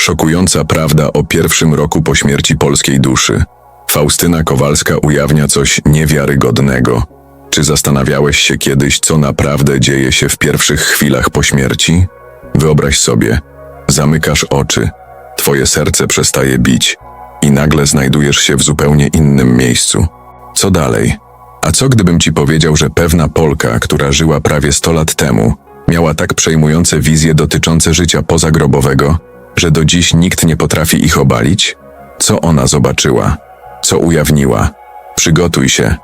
Szokująca prawda o pierwszym roku po śmierci polskiej duszy. Faustyna Kowalska ujawnia coś niewiarygodnego. Czy zastanawiałeś się kiedyś, co naprawdę dzieje się w pierwszych chwilach po śmierci? Wyobraź sobie, zamykasz oczy, twoje serce przestaje bić i nagle znajdujesz się w zupełnie innym miejscu. Co dalej? A co gdybym ci powiedział, że pewna Polka, która żyła prawie 100 lat temu, miała tak przejmujące wizje dotyczące życia pozagrobowego, że do dziś nikt nie potrafi ich obalić? Co ona zobaczyła? Co ujawniła? Przygotuj się,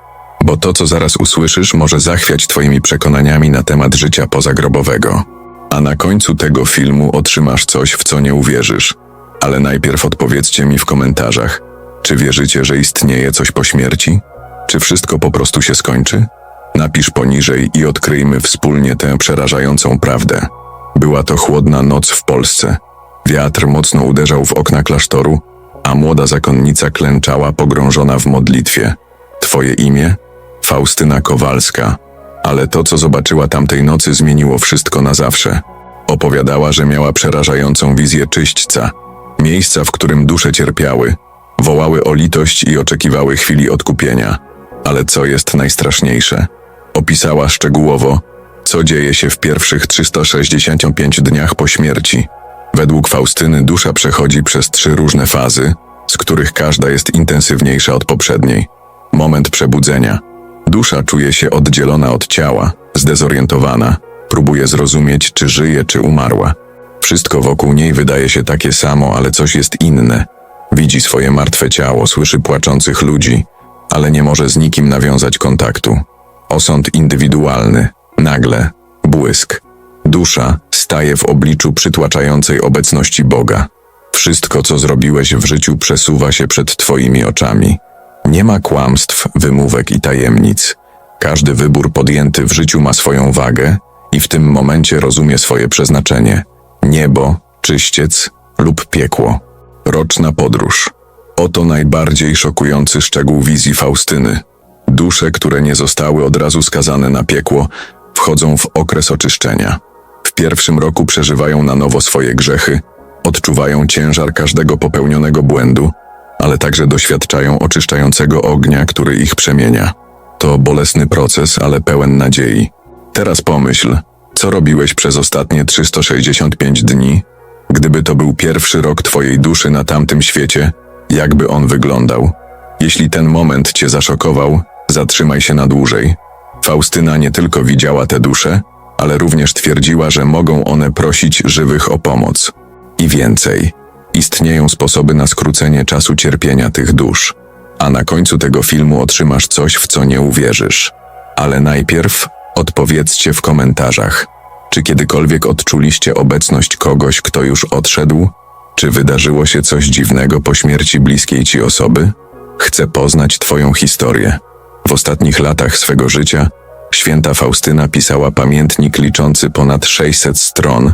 bo to, co zaraz usłyszysz, może zachwiać twoimi przekonaniami na temat życia pozagrobowego. A na końcu tego filmu otrzymasz coś, w co nie uwierzysz. Ale najpierw odpowiedzcie mi w komentarzach, czy wierzycie, że istnieje coś po śmierci? Czy wszystko po prostu się skończy? Napisz poniżej i odkryjmy wspólnie tę przerażającą prawdę. Była to chłodna noc w Polsce. Wiatr mocno uderzał w okna klasztoru, a młoda zakonnica klęczała pogrążona w modlitwie. Twoje imię? Faustyna Kowalska. Ale to, co zobaczyła tamtej nocy, zmieniło wszystko na zawsze. Opowiadała, że miała przerażającą wizję czyśćca, miejsca, w którym dusze cierpiały, wołały o litość i oczekiwały chwili odkupienia. Ale co jest najstraszniejsze? Opisała szczegółowo, co dzieje się w pierwszych 365 dniach po śmierci. Według Faustyny dusza przechodzi przez trzy różne fazy, z których każda jest intensywniejsza od poprzedniej. Moment przebudzenia. Dusza czuje się oddzielona od ciała, zdezorientowana, próbuje zrozumieć, czy żyje, czy umarła. Wszystko wokół niej wydaje się takie samo, ale coś jest inne. Widzi swoje martwe ciało, słyszy płaczących ludzi, ale nie może z nikim nawiązać kontaktu. Osąd indywidualny, nagle, błysk. Dusza staje w obliczu przytłaczającej obecności Boga. Wszystko, co zrobiłeś w życiu, przesuwa się przed Twoimi oczami. Nie ma kłamstw, wymówek i tajemnic. Każdy wybór podjęty w życiu ma swoją wagę i w tym momencie rozumie swoje przeznaczenie niebo, czyściec lub piekło. Roczna podróż. Oto najbardziej szokujący szczegół wizji Faustyny. Dusze, które nie zostały od razu skazane na piekło, wchodzą w okres oczyszczenia. Pierwszym roku przeżywają na nowo swoje grzechy, odczuwają ciężar każdego popełnionego błędu, ale także doświadczają oczyszczającego ognia, który ich przemienia. To bolesny proces, ale pełen nadziei. Teraz pomyśl, co robiłeś przez ostatnie 365 dni? Gdyby to był pierwszy rok Twojej duszy na tamtym świecie, jakby on wyglądał? Jeśli ten moment Cię zaszokował, zatrzymaj się na dłużej. Faustyna nie tylko widziała te dusze, ale również twierdziła, że mogą one prosić żywych o pomoc. I więcej, istnieją sposoby na skrócenie czasu cierpienia tych dusz. A na końcu tego filmu otrzymasz coś, w co nie uwierzysz. Ale najpierw odpowiedzcie w komentarzach, czy kiedykolwiek odczuliście obecność kogoś, kto już odszedł? Czy wydarzyło się coś dziwnego po śmierci bliskiej ci osoby? Chcę poznać Twoją historię. W ostatnich latach swego życia święta Faustyna pisała pamiętnik liczący ponad 600 stron,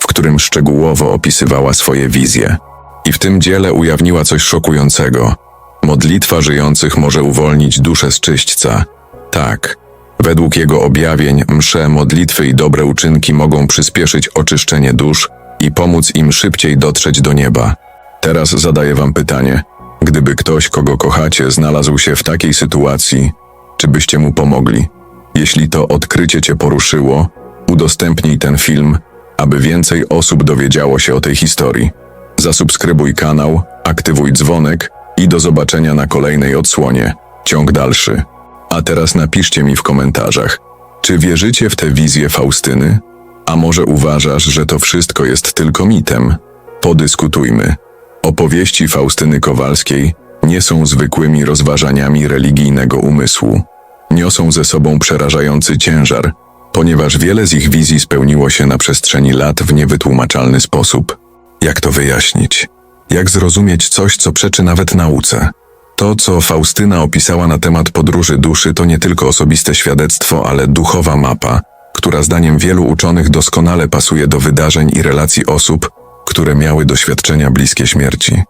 w którym szczegółowo opisywała swoje wizje. I w tym dziele ujawniła coś szokującego. Modlitwa żyjących może uwolnić duszę z czyśćca. Tak, według jego objawień msze, modlitwy i dobre uczynki mogą przyspieszyć oczyszczenie dusz i pomóc im szybciej dotrzeć do nieba. Teraz zadaję wam pytanie. Gdyby ktoś, kogo kochacie, znalazł się w takiej sytuacji, czy byście mu pomogli? Jeśli to odkrycie cię poruszyło, udostępnij ten film, aby więcej osób dowiedziało się o tej historii. Zasubskrybuj kanał, aktywuj dzwonek i do zobaczenia na kolejnej odsłonie. Ciąg dalszy. A teraz napiszcie mi w komentarzach, czy wierzycie w tę wizję Faustyny? A może uważasz, że to wszystko jest tylko mitem? Podyskutujmy. Opowieści Faustyny Kowalskiej nie są zwykłymi rozważaniami religijnego umysłu. Niosą ze sobą przerażający ciężar, ponieważ wiele z ich wizji spełniło się na przestrzeni lat w niewytłumaczalny sposób. Jak to wyjaśnić? Jak zrozumieć coś, co przeczy nawet nauce? To, co Faustyna opisała na temat podróży duszy, to nie tylko osobiste świadectwo, ale duchowa mapa, która zdaniem wielu uczonych doskonale pasuje do wydarzeń i relacji osób, które miały doświadczenia bliskie śmierci.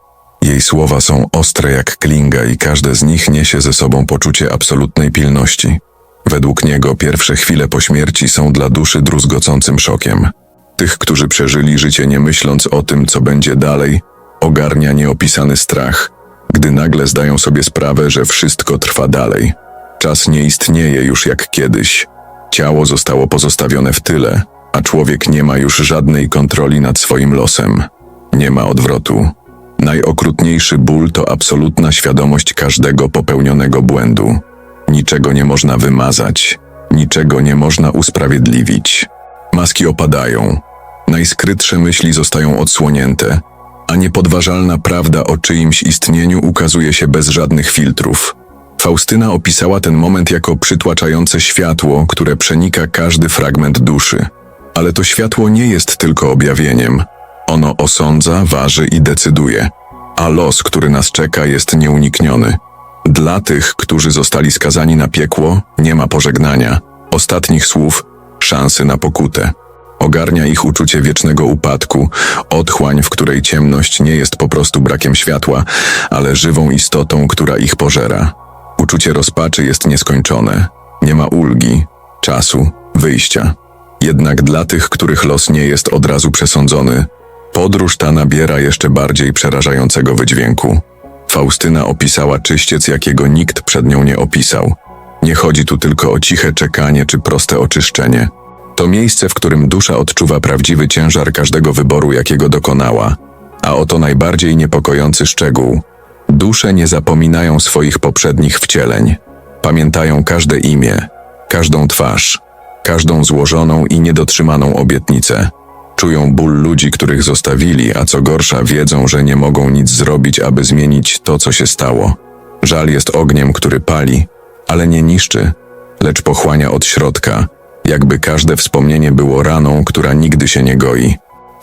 Jej słowa są ostre jak klinga i każde z nich niesie ze sobą poczucie absolutnej pilności. Według niego pierwsze chwile po śmierci są dla duszy druzgocącym szokiem. Tych, którzy przeżyli życie nie myśląc o tym, co będzie dalej, ogarnia nieopisany strach, gdy nagle zdają sobie sprawę, że wszystko trwa dalej. Czas nie istnieje już jak kiedyś. Ciało zostało pozostawione w tyle, a człowiek nie ma już żadnej kontroli nad swoim losem. Nie ma odwrotu. Najokrutniejszy ból to absolutna świadomość każdego popełnionego błędu. Niczego nie można wymazać, niczego nie można usprawiedliwić. Maski opadają, najskrytsze myśli zostają odsłonięte, a niepodważalna prawda o czyimś istnieniu ukazuje się bez żadnych filtrów. Faustyna opisała ten moment jako przytłaczające światło, które przenika każdy fragment duszy. Ale to światło nie jest tylko objawieniem. Ono osądza, waży i decyduje, a los, który nas czeka, jest nieunikniony. Dla tych, którzy zostali skazani na piekło, nie ma pożegnania, ostatnich słów, szansy na pokutę. Ogarnia ich uczucie wiecznego upadku, otchłań, w której ciemność nie jest po prostu brakiem światła, ale żywą istotą, która ich pożera. Uczucie rozpaczy jest nieskończone. Nie ma ulgi, czasu, wyjścia. Jednak dla tych, których los nie jest od razu przesądzony, podróż ta nabiera jeszcze bardziej przerażającego wydźwięku. Faustyna opisała czyściec, jakiego nikt przed nią nie opisał. Nie chodzi tu tylko o ciche czekanie czy proste oczyszczenie. To miejsce, w którym dusza odczuwa prawdziwy ciężar każdego wyboru, jakiego dokonała. A oto najbardziej niepokojący szczegół. Dusze nie zapominają swoich poprzednich wcieleń. Pamiętają każde imię, każdą twarz, każdą złożoną i niedotrzymaną obietnicę. Czują ból ludzi, których zostawili, a co gorsza, wiedzą, że nie mogą nic zrobić, aby zmienić to, co się stało. Żal jest ogniem, który pali, ale nie niszczy, lecz pochłania od środka, jakby każde wspomnienie było raną, która nigdy się nie goi.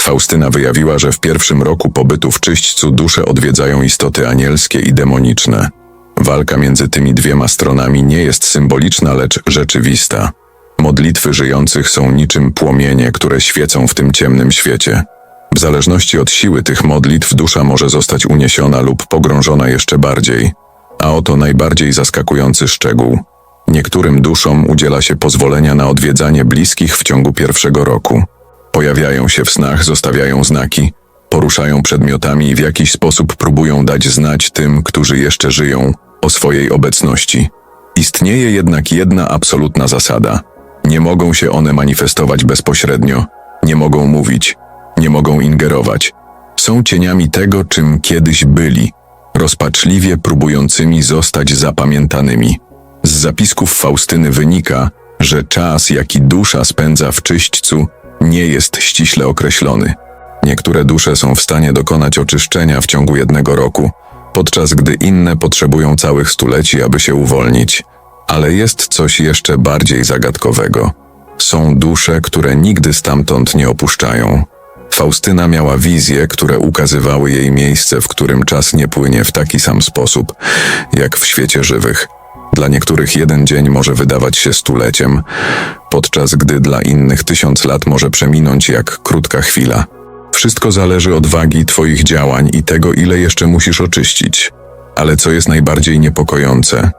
Faustyna wyjawiła, że w pierwszym roku pobytu w czyśćcu dusze odwiedzają istoty anielskie i demoniczne. Walka między tymi dwiema stronami nie jest symboliczna, lecz rzeczywista. Modlitwy żyjących są niczym płomienie, które świecą w tym ciemnym świecie. W zależności od siły tych modlitw dusza może zostać uniesiona lub pogrążona jeszcze bardziej. A oto najbardziej zaskakujący szczegół. Niektórym duszom udziela się pozwolenia na odwiedzanie bliskich w ciągu pierwszego roku. Pojawiają się w snach, zostawiają znaki, poruszają przedmiotami i w jakiś sposób próbują dać znać tym, którzy jeszcze żyją, o swojej obecności. Istnieje jednak jedna absolutna zasada. Nie mogą się one manifestować bezpośrednio, nie mogą mówić, nie mogą ingerować. Są cieniami tego, czym kiedyś byli, rozpaczliwie próbującymi zostać zapamiętanymi. Z zapisków Faustyny wynika, że czas, jaki dusza spędza w czyśćcu, nie jest ściśle określony. Niektóre dusze są w stanie dokonać oczyszczenia w ciągu jednego roku, podczas gdy inne potrzebują całych stuleci, aby się uwolnić. Ale jest coś jeszcze bardziej zagadkowego. Są dusze, które nigdy stamtąd nie opuszczają. Faustyna miała wizje, które ukazywały jej miejsce, w którym czas nie płynie w taki sam sposób, jak w świecie żywych. Dla niektórych jeden dzień może wydawać się stuleciem, podczas gdy dla innych tysiąc lat może przeminąć jak krótka chwila. Wszystko zależy od wagi Twoich działań i tego, ile jeszcze musisz oczyścić. Ale co jest najbardziej niepokojące?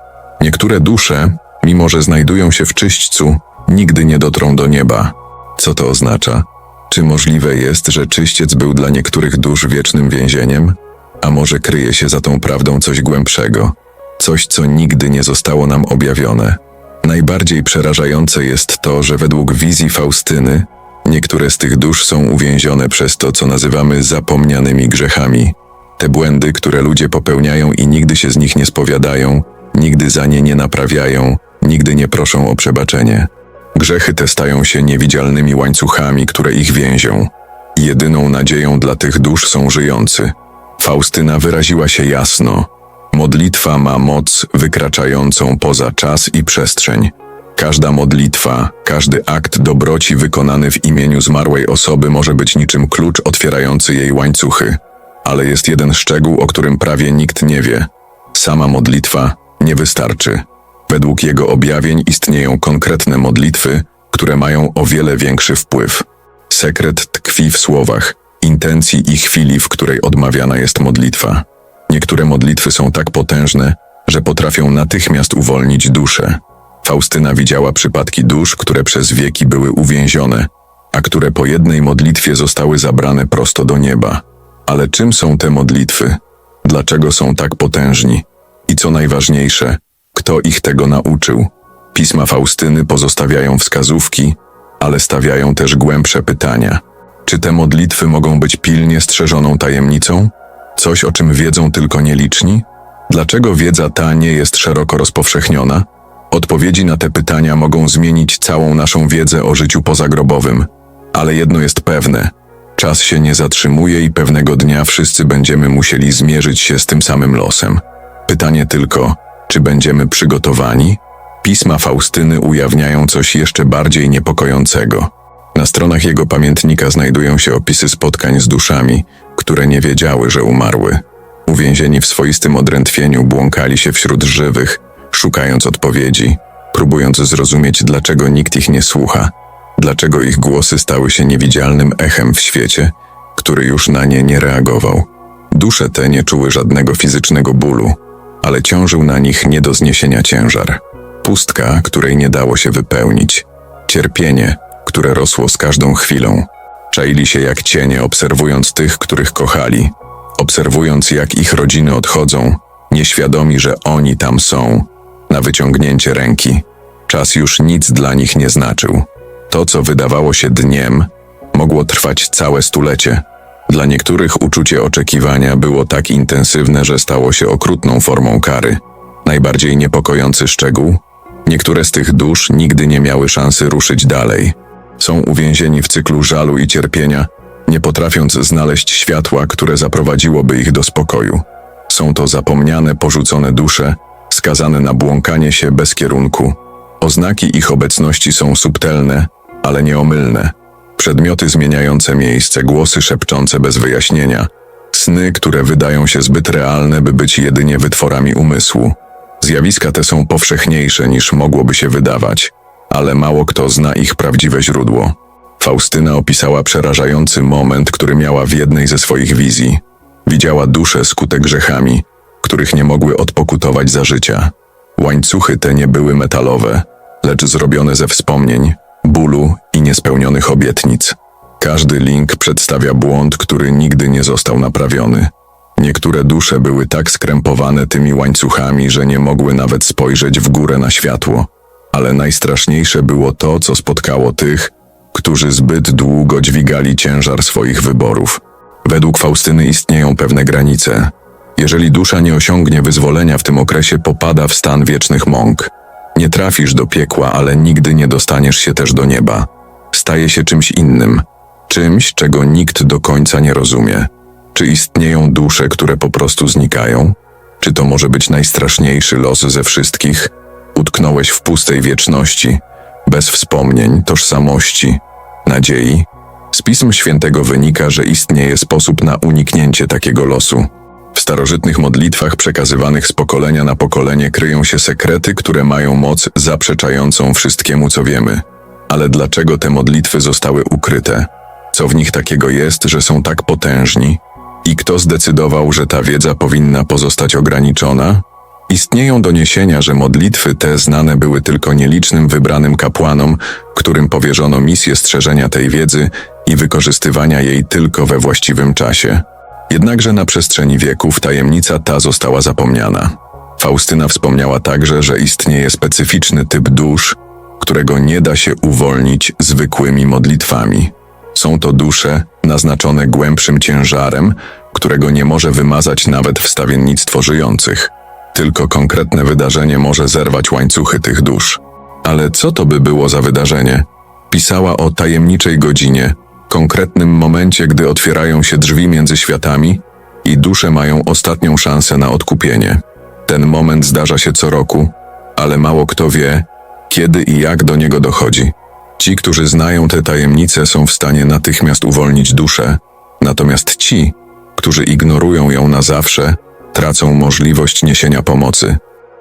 Niektóre dusze, mimo że znajdują się w czyśćcu, nigdy nie dotrą do nieba. Co to oznacza? Czy możliwe jest, że czyściec był dla niektórych dusz wiecznym więzieniem? A może kryje się za tą prawdą coś głębszego? Coś, co nigdy nie zostało nam objawione? Najbardziej przerażające jest to, że według wizji Faustyny, niektóre z tych dusz są uwięzione przez to, co nazywamy zapomnianymi grzechami. Te błędy, które ludzie popełniają i nigdy się z nich nie spowiadają, nigdy za nie nie naprawiają, nigdy nie proszą o przebaczenie. Grzechy te stają się niewidzialnymi łańcuchami, które ich więzią. Jedyną nadzieją dla tych dusz są żyjący. Faustyna wyraziła się jasno. Modlitwa ma moc wykraczającą poza czas i przestrzeń. Każda modlitwa, każdy akt dobroci wykonany w imieniu zmarłej osoby może być niczym klucz otwierający jej łańcuchy. Ale jest jeden szczegół, o którym prawie nikt nie wie. Sama modlitwa nie wystarczy. Według jego objawień istnieją konkretne modlitwy, które mają o wiele większy wpływ. Sekret tkwi w słowach, intencji i chwili, w której odmawiana jest modlitwa. Niektóre modlitwy są tak potężne, że potrafią natychmiast uwolnić duszę. Faustyna widziała przypadki dusz, które przez wieki były uwięzione, a które po jednej modlitwie zostały zabrane prosto do nieba. Ale czym są te modlitwy? Dlaczego są tak potężni? I co najważniejsze, kto ich tego nauczył? Pisma Faustyny pozostawiają wskazówki, ale stawiają też głębsze pytania. Czy te modlitwy mogą być pilnie strzeżoną tajemnicą? Coś, o czym wiedzą tylko nieliczni? Dlaczego wiedza ta nie jest szeroko rozpowszechniona? Odpowiedzi na te pytania mogą zmienić całą naszą wiedzę o życiu pozagrobowym. Ale jedno jest pewne: czas się nie zatrzymuje i pewnego dnia wszyscy będziemy musieli zmierzyć się z tym samym losem. Pytanie tylko, czy będziemy przygotowani? Pisma Faustyny ujawniają coś jeszcze bardziej niepokojącego. Na stronach jego pamiętnika znajdują się opisy spotkań z duszami, które nie wiedziały, że umarły. Uwięzieni w swoistym odrętwieniu błąkali się wśród żywych, szukając odpowiedzi, próbując zrozumieć, dlaczego nikt ich nie słucha, dlaczego ich głosy stały się niewidzialnym echem w świecie, który już na nie nie reagował. Dusze te nie czuły żadnego fizycznego bólu, ale ciążył na nich nie do zniesienia ciężar. Pustka, której nie dało się wypełnić. Cierpienie, które rosło z każdą chwilą. Czaili się jak cienie, obserwując tych, których kochali, obserwując jak ich rodziny odchodzą, nieświadomi, że oni tam są, na wyciągnięcie ręki. Czas już nic dla nich nie znaczył. To, co wydawało się dniem, mogło trwać całe stulecie. Dla niektórych uczucie oczekiwania było tak intensywne, że stało się okrutną formą kary. Najbardziej niepokojący szczegół? Niektóre z tych dusz nigdy nie miały szansy ruszyć dalej. Są uwięzieni w cyklu żalu i cierpienia, nie potrafiąc znaleźć światła, które zaprowadziłoby ich do spokoju. Są to zapomniane, porzucone dusze, skazane na błąkanie się bez kierunku. Oznaki ich obecności są subtelne, ale nieomylne. Przedmioty zmieniające miejsce, głosy szepczące bez wyjaśnienia, sny, które wydają się zbyt realne, by być jedynie wytworami umysłu. Zjawiska te są powszechniejsze niż mogłoby się wydawać, ale mało kto zna ich prawdziwe źródło. Faustyna opisała przerażający moment, który miała w jednej ze swoich wizji. Widziała dusze skute grzechami, których nie mogły odpokutować za życia. Łańcuchy te nie były metalowe, lecz zrobione ze wspomnień, bólu i niespełnionych obietnic. Każdy link przedstawia błąd, który nigdy nie został naprawiony. Niektóre dusze były tak skrępowane tymi łańcuchami, że nie mogły nawet spojrzeć w górę na światło. Ale najstraszniejsze było to, co spotkało tych, którzy zbyt długo dźwigali ciężar swoich wyborów. Według Faustyny istnieją pewne granice. Jeżeli dusza nie osiągnie wyzwolenia w tym okresie, popada w stan wiecznych mąk. Nie trafisz do piekła, ale nigdy nie dostaniesz się też do nieba. Staje się czymś innym, czymś, czego nikt do końca nie rozumie. Czy istnieją dusze, które po prostu znikają? Czy to może być najstraszniejszy los ze wszystkich? Utknąłeś w pustej wieczności, bez wspomnień, tożsamości, nadziei. Z pism świętego wynika, że istnieje sposób na uniknięcie takiego losu. W starożytnych modlitwach przekazywanych z pokolenia na pokolenie kryją się sekrety, które mają moc zaprzeczającą wszystkiemu, co wiemy. Ale dlaczego te modlitwy zostały ukryte? Co w nich takiego jest, że są tak potężni? I kto zdecydował, że ta wiedza powinna pozostać ograniczona? Istnieją doniesienia, że modlitwy te znane były tylko nielicznym wybranym kapłanom, którym powierzono misję strzeżenia tej wiedzy i wykorzystywania jej tylko we właściwym czasie. Jednakże na przestrzeni wieków tajemnica ta została zapomniana. Faustyna wspomniała także, że istnieje specyficzny typ dusz, którego nie da się uwolnić zwykłymi modlitwami. Są to dusze naznaczone głębszym ciężarem, którego nie może wymazać nawet wstawiennictwo żyjących. Tylko konkretne wydarzenie może zerwać łańcuchy tych dusz. Ale co to by było za wydarzenie? Pisała o tajemniczej godzinie, konkretnym momencie, gdy otwierają się drzwi między światami i dusze mają ostatnią szansę na odkupienie. Ten moment zdarza się co roku, ale mało kto wie, kiedy i jak do niego dochodzi. Ci, którzy znają te tajemnice, są w stanie natychmiast uwolnić duszę, natomiast ci, którzy ignorują ją na zawsze, tracą możliwość niesienia pomocy.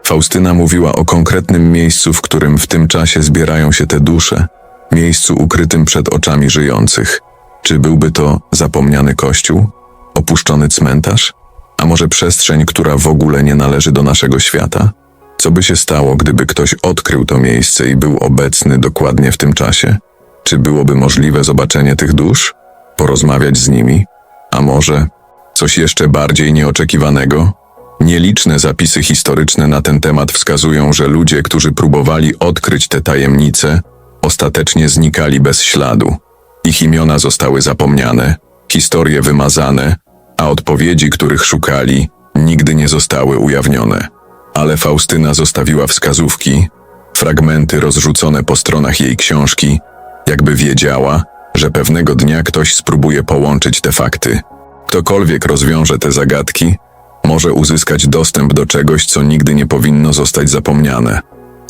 Faustyna mówiła o konkretnym miejscu, w którym w tym czasie zbierają się te dusze, miejscu ukrytym przed oczami żyjących. Czy byłby to zapomniany kościół? Opuszczony cmentarz? A może przestrzeń, która w ogóle nie należy do naszego świata? Co by się stało, gdyby ktoś odkrył to miejsce i był obecny dokładnie w tym czasie? Czy byłoby możliwe zobaczenie tych dusz? Porozmawiać z nimi? A może coś jeszcze bardziej nieoczekiwanego? Nieliczne zapisy historyczne na ten temat wskazują, że ludzie, którzy próbowali odkryć te tajemnice, ostatecznie znikali bez śladu. Ich imiona zostały zapomniane, historie wymazane, a odpowiedzi, których szukali, nigdy nie zostały ujawnione. Ale Faustyna zostawiła wskazówki, fragmenty rozrzucone po stronach jej książki, jakby wiedziała, że pewnego dnia ktoś spróbuje połączyć te fakty. Ktokolwiek rozwiąże te zagadki, może uzyskać dostęp do czegoś, co nigdy nie powinno zostać zapomniane.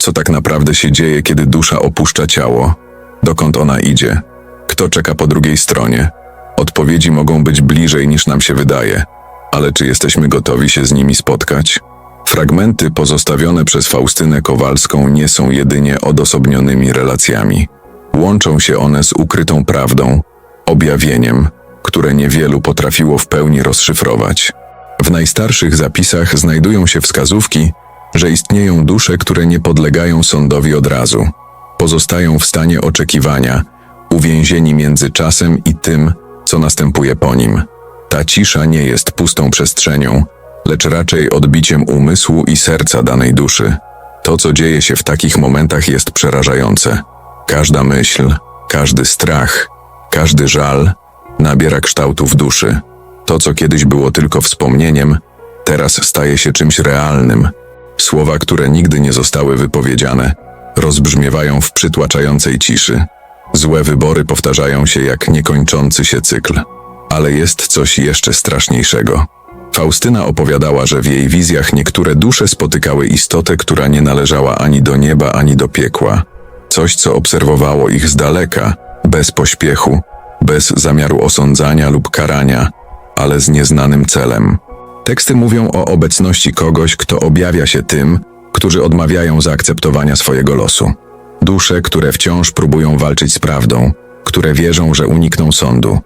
Co tak naprawdę się dzieje, kiedy dusza opuszcza ciało? Dokąd ona idzie? Kto czeka po drugiej stronie? Odpowiedzi mogą być bliżej niż nam się wydaje, ale czy jesteśmy gotowi się z nimi spotkać? Fragmenty pozostawione przez Faustynę Kowalską nie są jedynie odosobnionymi relacjami. Łączą się one z ukrytą prawdą, objawieniem, które niewielu potrafiło w pełni rozszyfrować. W najstarszych zapisach znajdują się wskazówki, że istnieją dusze, które nie podlegają sądowi od razu. Pozostają w stanie oczekiwania, uwięzieni między czasem i tym, co następuje po nim. Ta cisza nie jest pustą przestrzenią, lecz raczej odbiciem umysłu i serca danej duszy. To, co dzieje się w takich momentach, jest przerażające. Każda myśl, każdy strach, każdy żal nabiera kształtu w duszy. To, co kiedyś było tylko wspomnieniem, teraz staje się czymś realnym. Słowa, które nigdy nie zostały wypowiedziane, rozbrzmiewają w przytłaczającej ciszy. Złe wybory powtarzają się jak niekończący się cykl. Ale jest coś jeszcze straszniejszego. Faustyna opowiadała, że w jej wizjach niektóre dusze spotykały istotę, która nie należała ani do nieba, ani do piekła. Coś, co obserwowało ich z daleka, bez pośpiechu, bez zamiaru osądzania lub karania, ale z nieznanym celem. Teksty mówią o obecności kogoś, kto objawia się tym, którzy odmawiają zaakceptowania swojego losu. Dusze, które wciąż próbują walczyć z prawdą, które wierzą, że unikną sądu.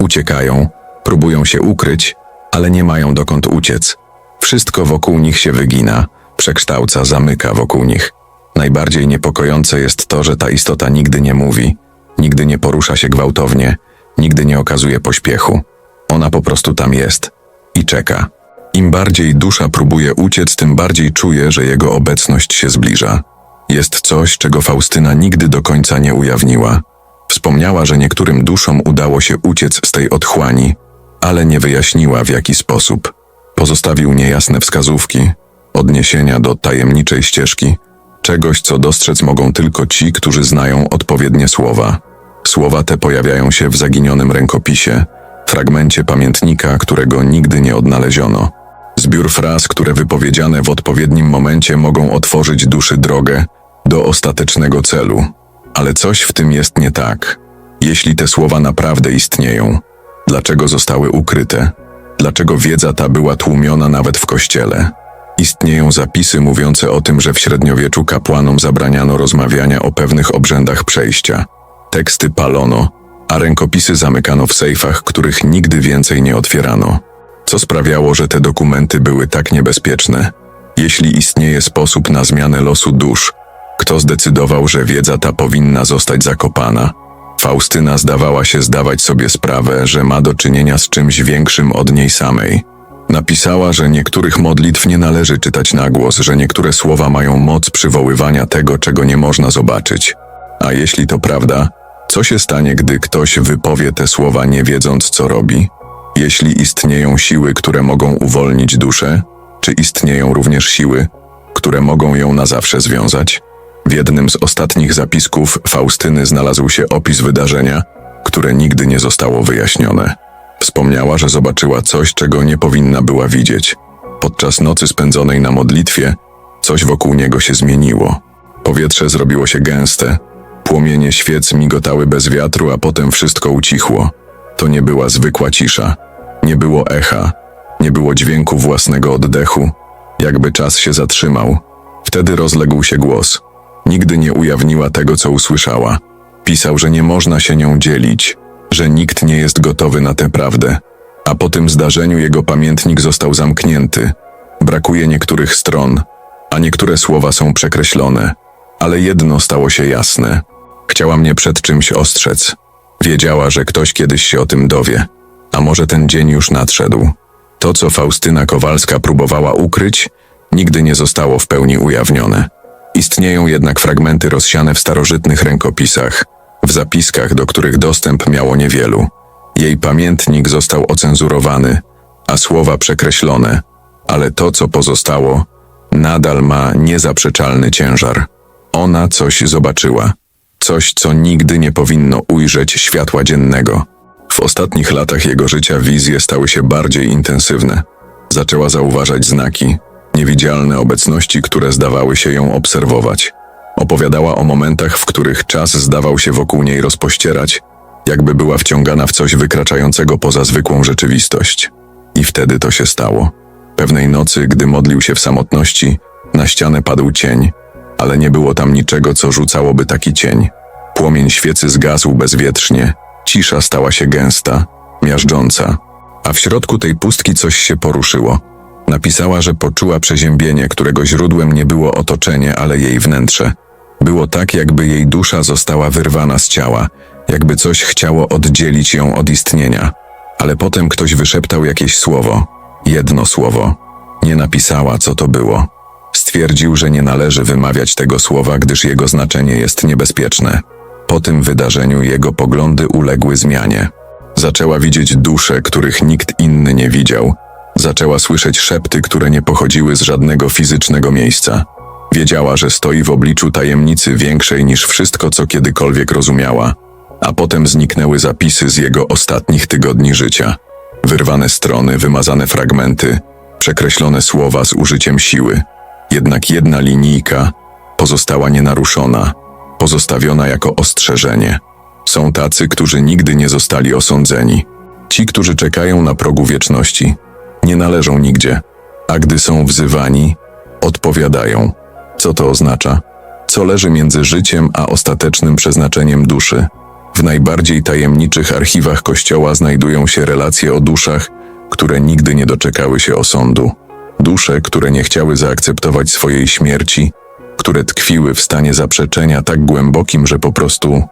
Uciekają, próbują się ukryć, ale nie mają dokąd uciec. Wszystko wokół nich się wygina, przekształca, zamyka wokół nich. Najbardziej niepokojące jest to, że ta istota nigdy nie mówi, nigdy nie porusza się gwałtownie, nigdy nie okazuje pośpiechu. Ona po prostu tam jest i czeka. Im bardziej dusza próbuje uciec, tym bardziej czuje, że jego obecność się zbliża. Jest coś, czego Faustyna nigdy do końca nie ujawniła. Wspomniała, że niektórym duszom udało się uciec z tej otchłani, ale nie wyjaśniła w jaki sposób. Pozostawił niejasne wskazówki, odniesienia do tajemniczej ścieżki, czegoś, co dostrzec mogą tylko ci, którzy znają odpowiednie słowa. Słowa te pojawiają się w zaginionym rękopisie, fragmencie pamiętnika, którego nigdy nie odnaleziono. Zbiór fraz, które wypowiedziane w odpowiednim momencie mogą otworzyć duszy drogę do ostatecznego celu. Ale coś w tym jest nie tak. Jeśli te słowa naprawdę istnieją, dlaczego zostały ukryte? Dlaczego wiedza ta była tłumiona nawet w kościele? Istnieją zapisy mówiące o tym, że w średniowieczu kapłanom zabraniano rozmawiania o pewnych obrzędach przejścia. Teksty palono, a rękopisy zamykano w sejfach, których nigdy więcej nie otwierano. Co sprawiało, że te dokumenty były tak niebezpieczne? Jeśli istnieje sposób na zmianę losu dusz, kto zdecydował, że wiedza ta powinna zostać zakopana? Faustyna zdawała się zdawać sobie sprawę, że ma do czynienia z czymś większym od niej samej. Napisała, że niektórych modlitw nie należy czytać na głos, że niektóre słowa mają moc przywoływania tego, czego nie można zobaczyć. A jeśli to prawda, co się stanie, gdy ktoś wypowie te słowa nie wiedząc, co robi? Jeśli istnieją siły, które mogą uwolnić duszę, czy istnieją również siły, które mogą ją na zawsze związać? W jednym z ostatnich zapisków Faustyny znalazł się opis wydarzenia, które nigdy nie zostało wyjaśnione. Wspomniała, że zobaczyła coś, czego nie powinna była widzieć. Podczas nocy spędzonej na modlitwie, coś wokół niego się zmieniło. Powietrze zrobiło się gęste, płomienie świec migotały bez wiatru, a potem wszystko ucichło. To nie była zwykła cisza. Nie było echa, nie było dźwięku własnego oddechu, jakby czas się zatrzymał. Wtedy rozległ się głos. Nigdy nie ujawniła tego, co usłyszała. Pisał, że nie można się nią dzielić, że nikt nie jest gotowy na tę prawdę. A po tym zdarzeniu jego pamiętnik został zamknięty. Brakuje niektórych stron, a niektóre słowa są przekreślone. Ale jedno stało się jasne. Chciała mnie przed czymś ostrzec. Wiedziała, że ktoś kiedyś się o tym dowie. A może ten dzień już nadszedł. To, co Faustyna Kowalska próbowała ukryć, nigdy nie zostało w pełni ujawnione. Istnieją jednak fragmenty rozsiane w starożytnych rękopisach, w zapiskach, do których dostęp miało niewielu. Jej pamiętnik został ocenzurowany, a słowa przekreślone, ale to, co pozostało, nadal ma niezaprzeczalny ciężar. Ona coś zobaczyła, coś, co nigdy nie powinno ujrzeć światła dziennego. W ostatnich latach jego życia wizje stały się bardziej intensywne. Zaczęła zauważać znaki, niewidzialne obecności, które zdawały się ją obserwować. Opowiadała o momentach, w których czas zdawał się wokół niej rozpościerać, jakby była wciągana w coś wykraczającego poza zwykłą rzeczywistość. I wtedy to się stało. Pewnej nocy, gdy modlił się w samotności, na ścianę padł cień, ale nie było tam niczego, co rzucałoby taki cień. Płomień świecy zgasł bezwietrznie, cisza stała się gęsta, miażdżąca, a w środku tej pustki coś się poruszyło. Napisała, że poczuła przeziębienie, którego źródłem nie było otoczenie, ale jej wnętrze. Było tak, jakby jej dusza została wyrwana z ciała, jakby coś chciało oddzielić ją od istnienia. Ale potem ktoś wyszeptał jakieś słowo, jedno słowo. Nie napisała, co to było. Stwierdził, że nie należy wymawiać tego słowa, gdyż jego znaczenie jest niebezpieczne. Po tym wydarzeniu jego poglądy uległy zmianie. Zaczęła widzieć dusze, których nikt inny nie widział. Zaczęła słyszeć szepty, które nie pochodziły z żadnego fizycznego miejsca. Wiedziała, że stoi w obliczu tajemnicy większej niż wszystko, co kiedykolwiek rozumiała. A potem zniknęły zapisy z jego ostatnich tygodni życia. Wyrwane strony, wymazane fragmenty, przekreślone słowa z użyciem siły. Jednak jedna linijka pozostała nienaruszona, pozostawiona jako ostrzeżenie. Są tacy, którzy nigdy nie zostali osądzeni. Ci, którzy czekają na progu wieczności, nie należą nigdzie, a gdy są wzywani, odpowiadają. Co to oznacza? Co leży między życiem a ostatecznym przeznaczeniem duszy? W najbardziej tajemniczych archiwach Kościoła znajdują się relacje o duszach, które nigdy nie doczekały się osądu. Dusze, które nie chciały zaakceptować swojej śmierci, które tkwiły w stanie zaprzeczenia tak głębokim, że po prostu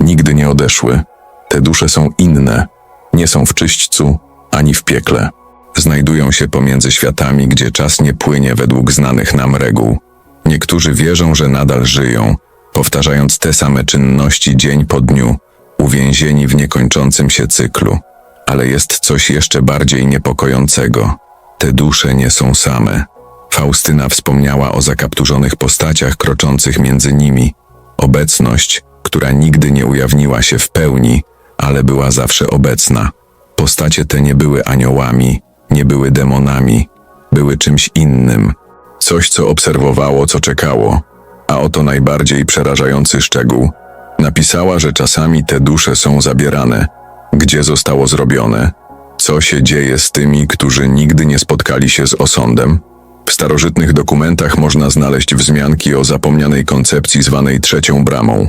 nigdy nie odeszły. Te dusze są inne, nie są w czyśćcu ani w piekle. Znajdują się pomiędzy światami, gdzie czas nie płynie według znanych nam reguł. Niektórzy wierzą, że nadal żyją, powtarzając te same czynności dzień po dniu, uwięzieni w niekończącym się cyklu. Ale jest coś jeszcze bardziej niepokojącego. Te dusze nie są same. Faustyna wspomniała o zakapturzonych postaciach kroczących między nimi. Obecność, która nigdy nie ujawniła się w pełni, ale była zawsze obecna. Postacie te nie były aniołami, nie były demonami, były czymś innym. Coś, co obserwowało, co czekało. A oto najbardziej przerażający szczegół. Napisała, że czasami te dusze są zabierane. Gdzie zostało zrobione? Co się dzieje z tymi, którzy nigdy nie spotkali się z osądem? W starożytnych dokumentach można znaleźć wzmianki o zapomnianej koncepcji zwanej trzecią bramą.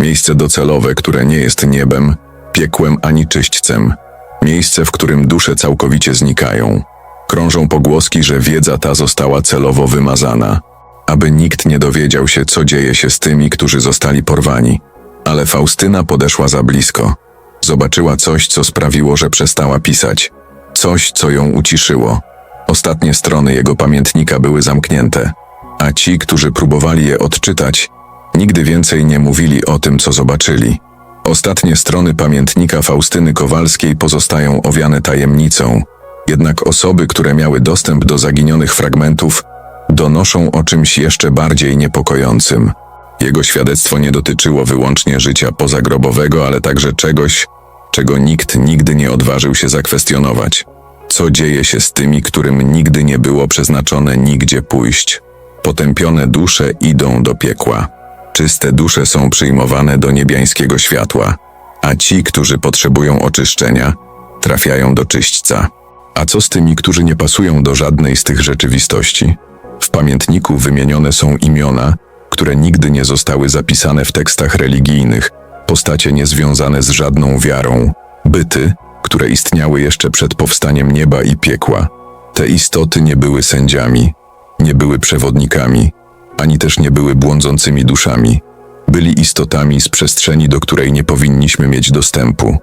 Miejsce docelowe, które nie jest niebem, piekłem ani czyśćcem. Miejsce, w którym dusze całkowicie znikają. Krążą pogłoski, że wiedza ta została celowo wymazana, aby nikt nie dowiedział się, co dzieje się z tymi, którzy zostali porwani. Ale Faustyna podeszła za blisko. Zobaczyła coś, co sprawiło, że przestała pisać. Coś, co ją uciszyło. Ostatnie strony jego pamiętnika były zamknięte, a ci, którzy próbowali je odczytać, nigdy więcej nie mówili o tym, co zobaczyli. Ostatnie strony pamiętnika Faustyny Kowalskiej pozostają owiane tajemnicą, jednak osoby, które miały dostęp do zaginionych fragmentów, donoszą o czymś jeszcze bardziej niepokojącym. Jego świadectwo nie dotyczyło wyłącznie życia pozagrobowego, ale także czegoś, czego nikt nigdy nie odważył się zakwestionować. Co dzieje się z tymi, którym nigdy nie było przeznaczone nigdzie pójść? Potępione dusze idą do piekła. Czyste dusze są przyjmowane do niebiańskiego światła, a ci, którzy potrzebują oczyszczenia, trafiają do czyśćca. A co z tymi, którzy nie pasują do żadnej z tych rzeczywistości? W pamiętniku wymienione są imiona, które nigdy nie zostały zapisane w tekstach religijnych, postacie niezwiązane z żadną wiarą, byty, które istniały jeszcze przed powstaniem nieba i piekła. Te istoty nie były sędziami, nie były przewodnikami, ani też nie były błądzącymi duszami. byli istotami z przestrzeni, do której nie powinniśmy mieć dostępu.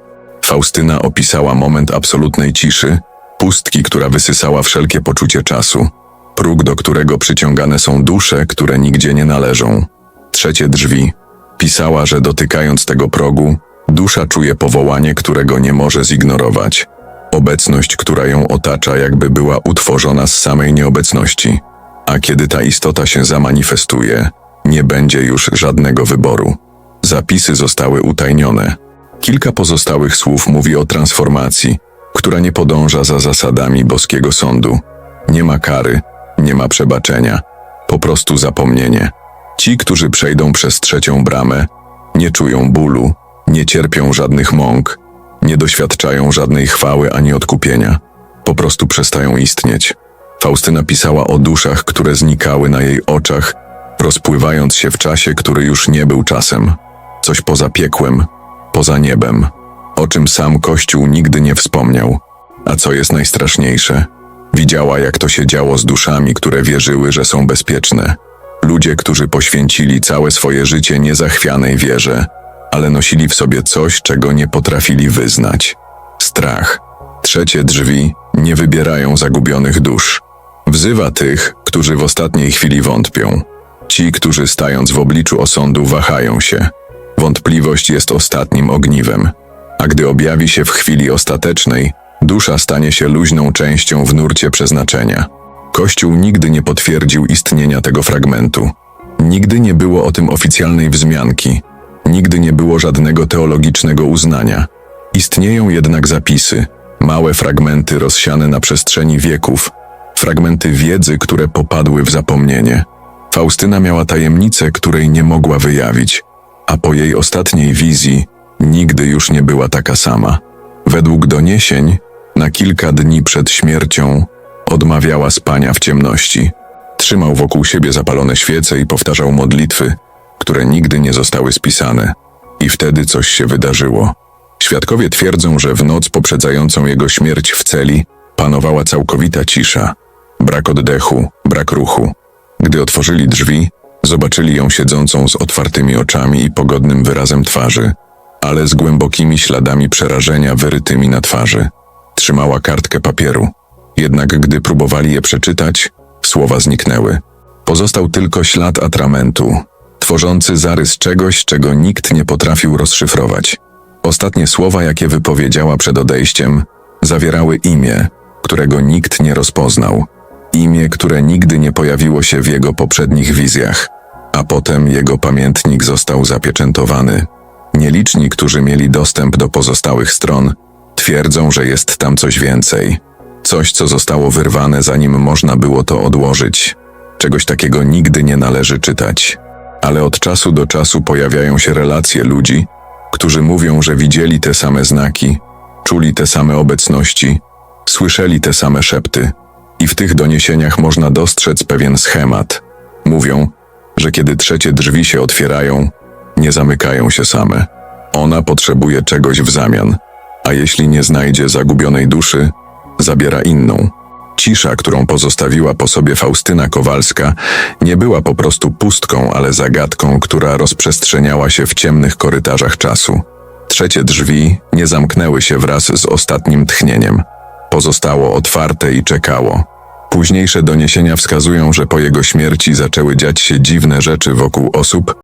Faustyna opisała moment absolutnej ciszy, pustki, która wysysała wszelkie poczucie czasu, próg, do którego przyciągane są dusze, które nigdzie nie należą. Trzecie drzwi. Pisała, że dotykając tego progu, dusza czuje powołanie, którego nie może zignorować. Obecność, która ją otacza, jakby była utworzona z samej nieobecności. A kiedy ta istota się zamanifestuje, nie będzie już żadnego wyboru. Zapisy zostały utajnione. Kilka pozostałych słów mówi o transformacji, która nie podąża za zasadami boskiego sądu. Nie ma kary, nie ma przebaczenia, po prostu zapomnienie. Ci, którzy przejdą przez trzecią bramę, nie czują bólu, nie cierpią żadnych mąk, nie doświadczają żadnej chwały ani odkupienia. Po prostu przestają istnieć. Faustyna pisała o duszach, które znikały na jej oczach, rozpływając się w czasie, który już nie był czasem. Coś poza piekłem, poza niebem, o czym sam Kościół nigdy nie wspomniał. A co jest najstraszniejsze, widziała, jak to się działo z duszami, które wierzyły, że są bezpieczne. Ludzie, którzy poświęcili całe swoje życie niezachwianej wierze, ale nosili w sobie coś, czego nie potrafili wyznać. Strach. Trzecie drzwi nie wybierają zagubionych dusz. Wzywa tych, którzy w ostatniej chwili wątpią. Ci, którzy stając w obliczu osądu wahają się. Wątpliwość jest ostatnim ogniwem, a gdy objawi się w chwili ostatecznej, dusza stanie się luźną częścią w nurcie przeznaczenia. Kościół nigdy nie potwierdził istnienia tego fragmentu. Nigdy nie było o tym oficjalnej wzmianki, nigdy nie było żadnego teologicznego uznania. Istnieją jednak zapisy, małe fragmenty rozsiane na przestrzeni wieków, fragmenty wiedzy, które popadły w zapomnienie. Faustyna miała tajemnicę, której nie mogła wyjawić, a po jej ostatniej wizji nigdy już nie była taka sama. Według doniesień, na kilka dni przed śmiercią odmawiała spania w ciemności. Trzymał wokół siebie zapalone świece i powtarzał modlitwy, które nigdy nie zostały spisane. I wtedy coś się wydarzyło. Świadkowie twierdzą, że w noc poprzedzającą jego śmierć w celi panowała całkowita cisza. Brak oddechu, brak ruchu. Gdy otworzyli drzwi, zobaczyli ją siedzącą z otwartymi oczami i pogodnym wyrazem twarzy, ale z głębokimi śladami przerażenia wyrytymi na twarzy. Trzymała kartkę papieru. Jednak gdy próbowali je przeczytać, słowa zniknęły. Pozostał tylko ślad atramentu, tworzący zarys czegoś, czego nikt nie potrafił rozszyfrować. Ostatnie słowa, jakie wypowiedziała przed odejściem, zawierały imię, którego nikt nie rozpoznał. Imię, które nigdy nie pojawiło się w jego poprzednich wizjach, a potem jego pamiętnik został zapieczętowany. Nieliczni, którzy mieli dostęp do pozostałych stron, twierdzą, że jest tam coś więcej. Coś, co zostało wyrwane, zanim można było to odłożyć. Czegoś takiego nigdy nie należy czytać. Ale od czasu do czasu pojawiają się relacje ludzi, którzy mówią, że widzieli te same znaki, czuli te same obecności, słyszeli te same szepty. I w tych doniesieniach można dostrzec pewien schemat. Mówią, że kiedy trzecie drzwi się otwierają, nie zamykają się same. Ona potrzebuje czegoś w zamian, a jeśli nie znajdzie zagubionej duszy, zabiera inną. Cisza, którą pozostawiła po sobie Faustyna Kowalska, nie była po prostu pustką, ale zagadką, która rozprzestrzeniała się w ciemnych korytarzach czasu. Trzecie drzwi nie zamknęły się wraz z ostatnim tchnieniem. Pozostało otwarte i czekało. Późniejsze doniesienia wskazują, że po jego śmierci zaczęły dziać się dziwne rzeczy wokół osób,